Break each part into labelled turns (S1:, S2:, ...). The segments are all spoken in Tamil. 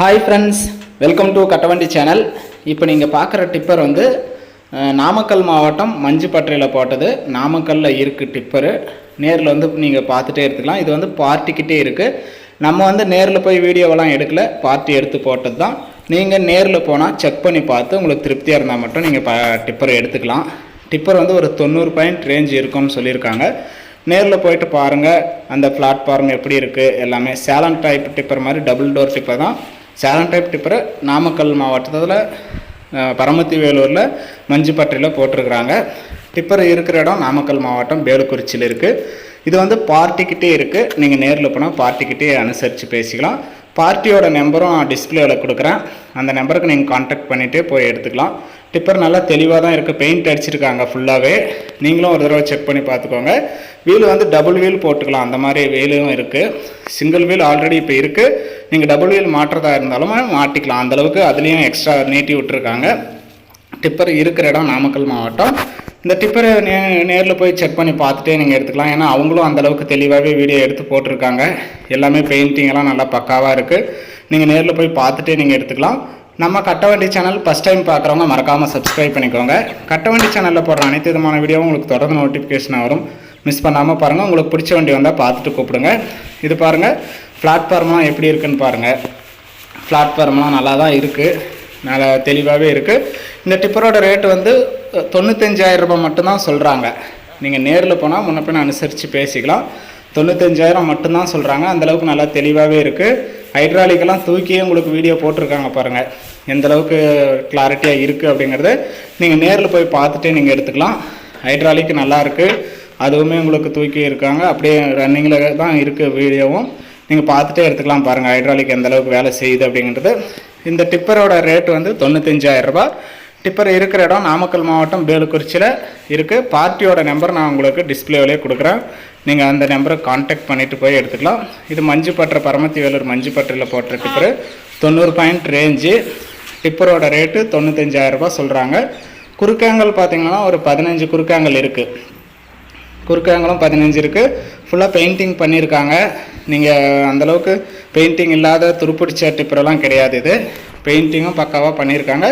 S1: Hi friends welcome to Kattavandi channel இப்போ நீங்கள் பார்க்குற டிப்பர் வந்து நாமக்கல் மாவட்டம் மஞ்சுப்பற்றையில் போட்டது. நாமக்கல்லில் இருக்குது டிப்பரு நேரில் வந்து நீங்கள் பார்த்துட்டே எடுத்துக்கலாம் இது வந்து பார்ட்டிக்கிட்டே இருக்குது நம்ம வந்து நேரில் போய் வீடியோவெல்லாம் எடுக்கல. பார்ட்டி எடுத்து போட்டது தான் நீங்கள் நேரில் போனால் செக் பண்ணி பார்த்து உங்களுக்கு திருப்தியாக இருந்தால் மட்டும் நீங்கள் ப டிப்பரை எடுத்துக்கலாம். டிப்பர் வந்து ஒரு தொண்ணூறு பாயிண்ட் ரேஞ்ச் இருக்கும்னு சொல்லியிருக்காங்க. நேரில் போயிட்டு பாருங்கள் அந்த பிளாட்ஃபார்ம் எப்படி இருக்குது எல்லாமே சேலன் டைப் டிப்பர் மாதிரி டபுள் டோர் டிப்பர் தான். சேலன் டைப் டிப்பரை நாமக்கல் மாவட்டத்தில் பரமத்தி வேலூரில் மஞ்சுப்பட்டியில் போட்டிருக்கிறாங்க. டிப்பர் இருக்கிற இடம் நாமக்கல் மாவட்டம் பேலுக்குறிச்சியில் இருக்குது இது வந்து பார்ட்டிக்கிட்டே இருக்குது நீங்கள் நேரில் போனால் பார்ட்டிக்கிட்டே அனுசரித்து பேசிக்கலாம். பார்ட்டியோட நம்பரும் நான் டிஸ்பிளேவில் கொடுக்குறேன். அந்த நம்பருக்கு நீங்கள் காண்டாக்ட் பண்ணிவிட்டு போய் எடுத்துக்கலாம். டிப்பர் நல்லா தெளிவாக தான் இருக்குது பெயிண்ட் அடிச்சிருக்காங்க ஃபுல்லாகவே நீங்களும் ஒரு தடவை செக் பண்ணி பார்த்துக்கோங்க. வீல் வந்து டபுள் வீல் போட்டுக்கலாம். அந்த மாதிரி வீலும் இருக்குது சிங்கிள் வீல் ஆல்ரெடி இப்போ இருக்குது நீங்கள் டபுள்யூஎல் மாற்றுறதா இருந்தாலும் மாட்டிக்கலாம். அந்தளவுக்கு அதுலேயும் எக்ஸ்ட்ரா நீட்டி விட்டுருக்காங்க. டிப்பர் இருக்கிற இடம் நாமக்கல் மாவட்டம். இந்த டிப்பரை நே நேரில் போய் செக் பண்ணி பார்த்துட்டே நீங்கள் எடுத்துக்கலாம். ஏன்னா அவங்களும் அந்தளவுக்கு தெளிவாகவே வீடியோ எடுத்து போட்டிருக்காங்க. எல்லாமே பெயிண்டிங்கெல்லாம் நல்லா பக்காவாக இருக்குது நீங்கள் நேரில் போய் பார்த்துட்டே நீங்கள் எடுத்துக்கலாம். நம்ம கட்டவண்டி சேனல் ஃபஸ்ட் டைம் பார்க்குறவங்க மறக்காமல் சப்ஸ்கிரைப் பண்ணிக்கோங்க. கட்டவண்டி சேனலில் போடுற அனைத்து விதமான வீடியோவும் உங்களுக்கு தொடர்ந்து நோட்டிஃபிகேஷன் வரும். மிஸ் பண்ணாமல் பாருங்கள் உங்களுக்கு பிடிச்ச வண்டி வந்தால் பார்த்துட்டு கூப்பிடுங்க. இது பாருங்கள் பிளாட்ஃபார்ம்லாம் எப்படி இருக்குன்னு பாருங்கள் பிளாட்ஃபார்ம்லாம் நல்லா தான் இருக்குது நல்லா தெளிவாகவே இருக்குது இந்த டிப்பரோட ரேட் வந்து தொண்ணூத்தஞ்சாயிரம் ரூபாய் மட்டும்தான் சொல்கிறாங்க நீங்கள் நேரில் போனால் முன்ன பின்ன அனுசரித்து பேசிக்கலாம். தொண்ணூத்தஞ்சாயிரம் மட்டும்தான் சொல்கிறாங்க அந்தளவுக்கு நல்லா தெளிவாகவே இருக்குது ஹைட்ராலிக்கெல்லாம் தூக்கியே உங்களுக்கு வீடியோ போட்டிருக்காங்க பாருங்கள் எந்த அளவுக்கு கிளாரிட்டியாக இருக்குது அப்படிங்கிறத நீங்கள் நேரில் போய் பார்த்துட்டே நீங்கள் எடுத்துக்கலாம். ஹைட்ராலிக் நல்லா இருக்குது அதுவுமே உங்களுக்கு தூக்கி இருக்காங்க. அப்படியே ரன்னிங்கில் தான் இருக்குது வீடியோவும் நீங்கள் பார்த்துட்டே எடுத்துக்கலாம் பாருங்கள் ஹைட்ராலிக் எந்த அளவுக்கு வேலை செய்யுது அப்படிங்கிறது. இந்த டிப்பரோட ரேட் வந்து தொண்ணூத்தஞ்சாயிரம் ரூபாய். டிப்பர் இருக்கிற இடம் நாமக்கல் மாவட்டம் பேலுக்குறிச்சியில் இருக்குது பார்ட்டியோட நம்பர் நான் உங்களுக்கு டிஸ்பிளேவிலே கொடுக்குறேன். நீங்கள் அந்த நம்பரை காண்டாக்ட் பண்ணிவிட்டு போய் எடுத்துக்கலாம். இது மஞ்சுப்பற்ற பரமத்தி வேலூர் மஞ்சுப்பற்றில் போட்ட டிப்பரு. தொண்ணூறு பாயிண்ட் ரேஞ்சு டிப்பரோட ரேட்டு தொண்ணூத்தஞ்சாயிரம் ரூபா சொல்கிறாங்க குறுக்காங்கல் பார்த்தீங்கன்னா ஒரு பதினஞ்சு குறுக்காங்கல் இருக்குது குறுக்காங்கலும் பதினஞ்சு இருக்குது ஃபுல்லாக பெயிண்டிங் பண்ணியிருக்காங்க நீங்கள் அந்தளவுக்கு பெயிண்டிங் இல்லாத துருப்பிடிச்ச டிப்பரெல்லாம் கிடையாது இது. பெயிண்டிங்கும் பக்காவாக பண்ணியிருக்காங்க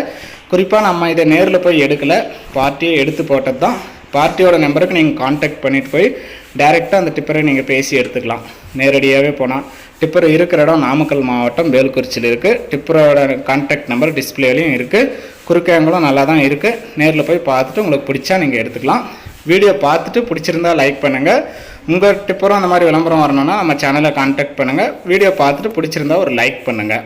S1: குறிப்பாக நம்ம இதை நேரில் போய் எடுக்கலை. பார்ட்டியை எடுத்து போட்டது தான் பார்ட்டியோட நம்பருக்கு நீங்கள் காண்டாக்ட் பண்ணிட்டு போய் டைரெக்டாக அந்த டிப்பரை நீங்கள் பேசி எடுத்துக்கலாம். நேரடியாகவே போனால் டிப்பர் இருக்கிற இடம் நாமக்கல் மாவட்டம் வேல்குறிச்சியில் இருக்குது டிப்பரோட காண்டாக்ட் நம்பர் டிஸ்பிளேலையும் இருக்குது குறுக்கேங்களும் நல்லா தான் இருக்குது நேரில் போய் பார்த்துட்டு உங்களுக்கு பிடிச்சா நீங்கள் எடுத்துக்கலாம். வீடியோ பார்த்துட்டு பிடிச்சிருந்தா லைக் பண்ணுங்கள் உங்கள் டிப்பரும் அந்த மாதிரி விளம்பரம் வரணும்னா நம்ம சேனலை காண்டாக்ட் பண்ணுங்கள் வீடியோ பார்த்துட்டு பிடிச்சிருந்தா ஒரு லைக் பண்ணுங்கள்